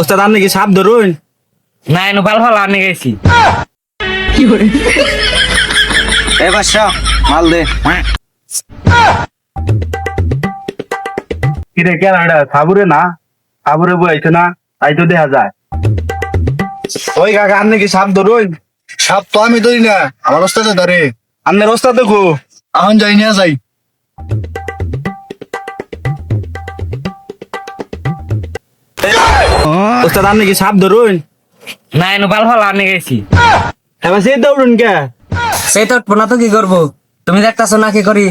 ওস্তাদ আপনি কি সাপ ধরুন? না এনে ভালো ভালো আনে গেছি। এবার সব মাল দে। কিরে কেন এটা? সাবুরে না? সাবুরে বইছে না? তাই তো দেখা যায়। ওই কাকা আপনি কি সাপ ধরুন? সাপ তো আমি ধরি না আমার ওস্তাদে ধরে। আপনার ওস্তাদ দেখো। এখন যাই না যাই। ওস্তাদ আপনি কি সাপ ধরুন? না এনে ভালো ভালো আনে গেছি। এবার সে দৌড়ুন কে? সেই তো না তো কি করব? তুমি দেখতাছো না কি করি?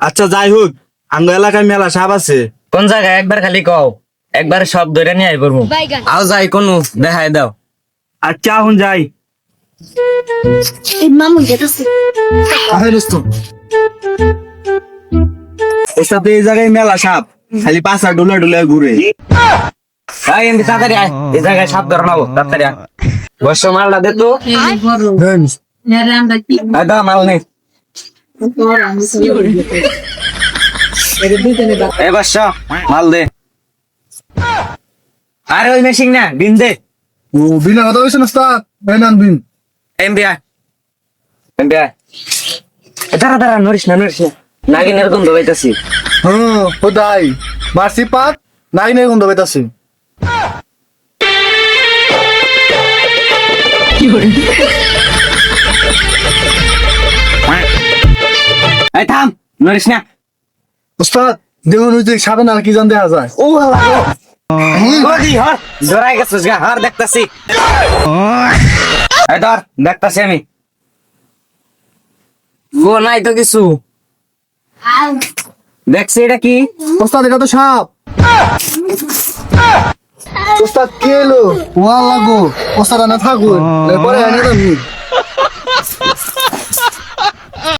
আচ্ছা যাই হোক আঙ্গ এলাকায় মেলা সাপ আছে। কোন জায়গায়? একবার খালি কও। একবার সব ধরে নিয়ে আই করব আও যাই কোন দেখাই দাও। আচ্ছা এখন যাই। এই মামু আহে দোস্ত। এই জায়গায় মেলা সাপ। খালি পাঁচা ডুলে ডুলে ঘুরে। এই জায়গায় সাপ ধরে নাও তাড়াতাড়ি মালটা দে তো। দেন এই মাল নেই এবার সব মাল দে। আরে ওই মেশিন না বিন দে। ও বিনা কথা হয়েছে না ওস্তাদ। এই নান বিন। এমবি আয়। এমবি এ দাঁড়া দাঁড়া নড়িস না নড়িস না। নাগিনের গন্ধ পাইতাছি। হ্যাঁ কোথায় মারছি পাত নাই নাই গন্ধ পাইতাছে। এই থাম নড়িস না। ওস্তাদ দেখুন ওই যে সাদা নাল কি জান দেখা যায়। ও লাগো ওদি হর জড়াই গেছিস গা হর দেখতাছি। এই ধর দেখতাছি আমি। ও নাই তো কিছু। দেখছি এটা কি? ওস্তাদ এটা তো সাপ। ওস্তাদ কে এলো? ওয়া লাগো ওস্তাদ আনা থাকুন। পরে আনি দামি